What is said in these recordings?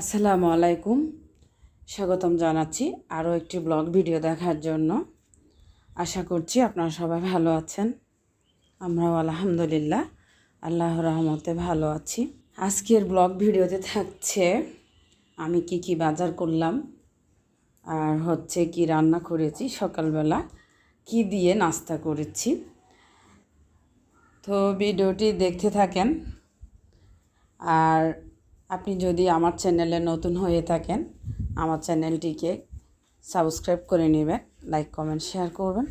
আসসালামু আলাইকুম। স্বাগতম জানাচ্ছি আরও একটি ব্লগ ভিডিও দেখার জন্য। আশা করছি আপনারা সবাই ভালো আছেন। আমরাও আলহামদুলিল্লাহ আল্লাহ রহমতে ভালো আছি। আজকের ব্লগ ভিডিওতে থাকছে, আমি কি কি বাজার করলাম, আর হচ্ছে কি রান্না করেছি সকালবেলা, কি দিয়ে নাস্তা করেছি। তো ভিডিওটি দেখতে থাকেন। আর আপনি যদি আমার চ্যানেলে নতুন হয়ে থাকেন, আমার চ্যানেলটিকে সাবস্ক্রাইব করে নেবেন, লাইক, কমেন্ট, শেয়ার করবেন।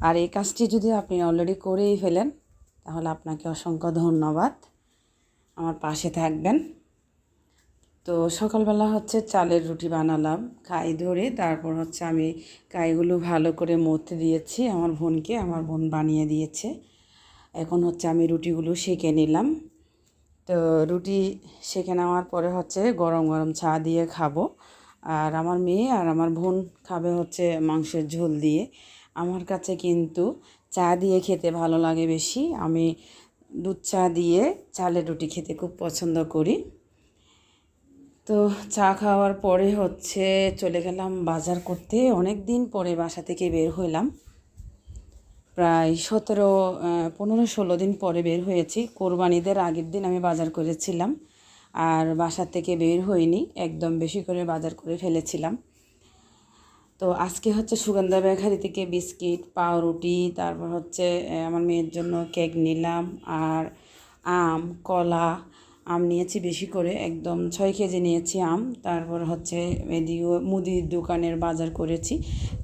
আর এই কাজটি যদি আপনি অলরেডি করেই ফেলেন, তাহলে আপনাকে অসংখ্য ধন্যবাদ। আমার পাশে থাকবেন। তো সকালবেলা হচ্ছে চালের রুটি বানালাম কাই ধরে। তারপর হচ্ছে আমি কাইগুলো ভালো করে মথে দিয়েছি, আমার বোনকে, আমার বোন বানিয়ে দিয়েছে। এখন হচ্ছে আমি রুটিগুলো সেঁকে নিলাম। তো রুটি সেঁকে নেওয়ার পরে হচ্ছে গরম গরম চা দিয়ে খাব। আর আমার মেয়ে আর আমার বোন খাবে হচ্ছে মাংসের ঝোল দিয়ে। আমার কাছে কিন্তু চা দিয়ে খেতে ভালো লাগে বেশি। আমি দুধ চা দিয়ে চালের রুটি খেতে খুব পছন্দ করি। তো চা খাওয়ার পরে হচ্ছে চলে গেলাম বাজার করতে। অনেক দিন পরে বাসা থেকে বের হইলাম। প্রায় সতেরো পনেরো, ষোলো দিন পরে বের হয়েছি। কোরবানিদের আগের দিন আমি বাজার করেছিলাম। আর বাসার থেকে বের হইনি, একদম বেশি করে বাজার করে ফেলেছিলাম। তো আজকে হচ্ছে সুগন্ধা বেকারি থেকে বিস্কিট, পাউরুটি, তারপর হচ্ছে আমার মেয়ের জন্য কেক নিলাম। আর আম, কলা আম নিয়েছি বেশি করে, একদম ছয় কেজি নিয়েছি আম। তারপর হচ্ছে এদিকে মুদির দোকানের বাজার করেছি,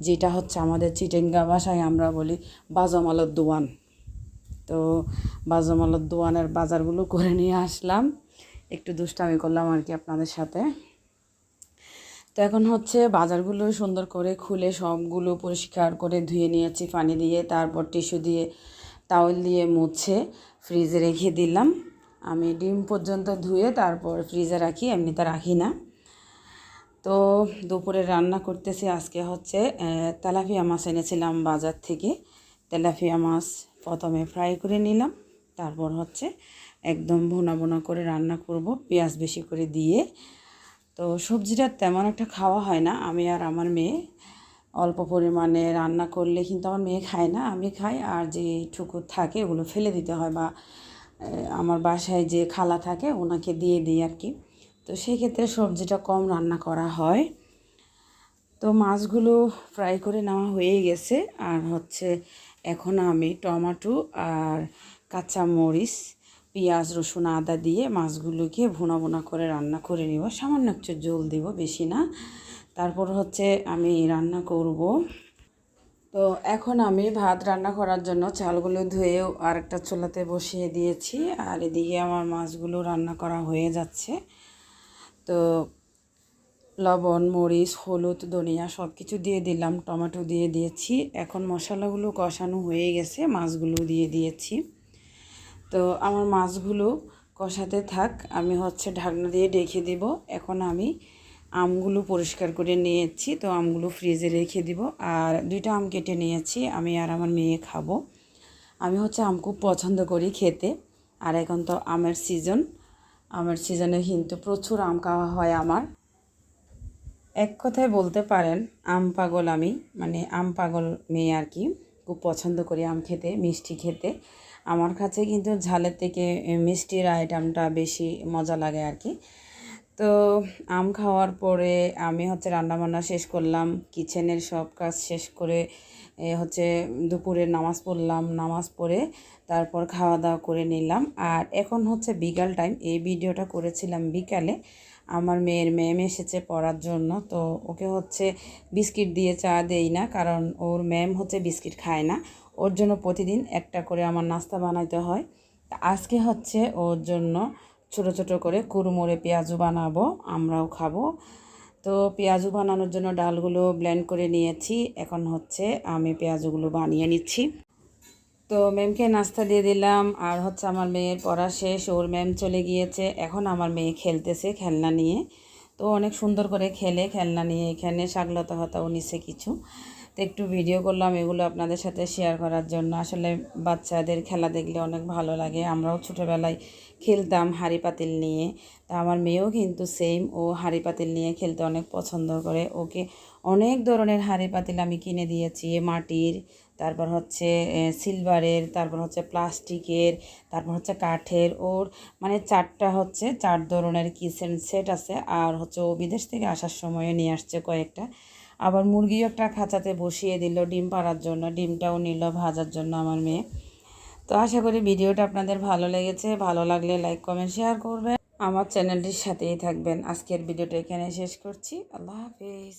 যেটা হচ্ছে আমাদের চিটেঙ্গা ভাষায় আমরা বলি বাজমালত দোয়ান। তো বাজমালত দোয়ানের বাজারগুলো করে নিয়ে আসলাম। একটু দুষ্টামি করলাম আর কি আপনাদের সাথে। তো এখন হচ্ছে বাজারগুলো সুন্দর করে খুলে সবগুলো পরিষ্কার করে ধুয়ে নিয়েছি, পানি দিয়ে, তারপর টিস্যু দিয়ে তাওয়েল দিয়ে মুছে, ফ্রিজে রেখে দিলাম। আমি ডিম পর্যন্ত ধুয়ে তারপর ফ্রিজে রাখি, এমনিতে রাখি না। তো দুপুরে রান্না করতেছি আজকে হচ্ছে তেলাফিয়া মাছ এনেছিলাম বাজার থেকে। তেলাফিয়া মাছ প্রথমে ফ্রাই করে নিলাম, তারপর হচ্ছে একদম ভুনা ভুনা করে রান্না করব, পেঁয়াজ বেশি করে দিয়ে। তো সবজিটা তেমন একটা খাওয়া হয় না, আমি আর আমার মেয়ে অল্প পরিমাণে রান্না করলে কিন্তু আমার মেয়ে খায় না, আমি খাই। আর যেটুকু থাকে ওগুলো ফেলে দিতে হয় বা আমার বাসায় যে খালা থাকে ওনাকে দিয়ে দিই আর কি। তো সেই ক্ষেত্রে সবজিটা কম রান্না করা হয়। তো মাছগুলো ফ্রাই করে নেওয়া হয়ে গেছে। আর হচ্ছে এখন আমি টমেটো আর কাঁচা মরিচ পেঁয়াজ, রসুন, আদা দিয়ে মাছগুলোকে ভুনা ভুনা করে রান্না করে নিব। সামান্য একটু জল দিব, বেশি না। তারপর হচ্ছে আমি রান্না করব তো এখন আমি ভাত রান্না করার জন্য চালগুলো ধুয়েও আরেকটা চুলাতে বসিয়ে দিয়েছি। আর এদিকে আমার মাছগুলো রান্না করা হয়ে যাচ্ছে। তো লবণ, মরিচ, হলুদ, ধনিয়া সব কিছু দিয়ে দিলাম, টমেটো দিয়ে দিয়েছি। এখন মশলাগুলো কষানো হয়ে গেছে, মাছগুলো দিয়ে দিয়েছি। তো আমার মাছগুলো কষাতে থাক, আমি হচ্ছে ঢাকনা দিয়ে ডেকে দিব। এখন আমি আমগুলো পরিষ্কার করে নিয়েছি, তো আমগুলো ফ্রিজে রেখে দিব। আর দুইটা আম কেটে নিয়েছি, আমি আর আমার মেয়ে খাব। আমি হচ্ছে আম খুব পছন্দ করি খেতে, আর এখন তো আমের সিজন আমের সিজনে কিন্তু প্রচুর আম খাওয়া হয় আমার। এক কথায় বলতে পারেন, আম পাগল আমি মানে আম পাগল মেয়ে আর কি। খুব পছন্দ করি আম খেতে, মিষ্টি খেতে। আমার কাছে কিন্তু ঝালের থেকে মিষ্টির আইটেমটা বেশি মজা লাগে আর কি। তো আম খাওয়ার পরে আমি হচ্ছে রান্নাবান্না শেষ করলাম, কিচেনের সব কাজ শেষ করে হচ্ছে দুপুরে নামাজ পড়লাম, নামাজ পড়ে তারপর খাওয়া দাওয়া করে নিলাম। আর এখন হচ্ছে বিকাল টাইম এই ভিডিওটা করেছিলাম বিকালে। আমার মেয়ের ম্যাম এসেছে পড়ার জন্য, তো ওকে হচ্ছে বিস্কিট দিয়ে চা দেই না, কারণ ওর ম্যাম হচ্ছে বিস্কিট খায় না। ওর জন্য প্রতিদিন একটা করে আমার নাস্তা বানাইতে হয়। আজকে হচ্ছে ওর জন্য ছোট ছোট করে কুরমুড়ে পেঁয়াজু বানাবো, আমরাও খাব। তো পেঁয়াজু বানানোর জন্য ডালগুলো ব্লেন্ড করে নিয়েছি। এখন হচ্ছে আমি পেঁয়াজুগুলো বানিয়ে নিচ্ছি। তো ম্যামকে নাস্তা দিয়ে দিলাম, আর হচ্ছে আমার মেয়ের পড়া শেষ, ওর ম্যাম চলে গিয়েছে। এখন আমার মেয়ে খেলতেছে খেলনা নিয়ে। তো অনেক সুন্দর করে খেলে, খেলনা নিয়ে এখানে শাকলতা হতাও নিছে কিছু। তো একটু ভিডিও করলাম, এগুলো আপনাদের সাথে শেয়ার করার জন্য। আসলে বাচ্চাদের খেলা দেখলে অনেক ভালো লাগে। আমরাও ছোটোবেলায় খেলতাম হাঁড়ি পাতিল নিয়ে। তা আমার মেয়েও কিন্তু সেম ও হাঁড়ি পাতিল নিয়ে খেলতে অনেক পছন্দ করে। ওকে অনেক ধরনের হাঁড়ি পাতিল আমি কিনে দিয়েছি। মাটির, তারপর হচ্ছে সিলভারের তারপর হচ্ছে প্লাস্টিকের তারপর হচ্ছে কাঠের। ওর মানে চারটা হচ্ছে, চার ধরনের কিচেন সেট আছে। আর হচ্ছে ও বিদেশ থেকে আসার সময় নিয়ে আসছে কয়েকটা। আবার মুরগিও একটা খাঁচাতে বসিয়ে দিল ডিম পাড়ার জন্য, ডিমটাও নিল ভাজার জন্য আমার মেয়ে। তো আশা করি ভিডিওটা আপনাদের ভালো লেগেছে, ভালো লাগলে লাইক, কমেন্ট, শেয়ার করবেন। আমার চ্যানেলটির সাথেই থাকবেন। আজকের ভিডিওটা এখানে শেষ করছি। আল্লাহ হাফিজ।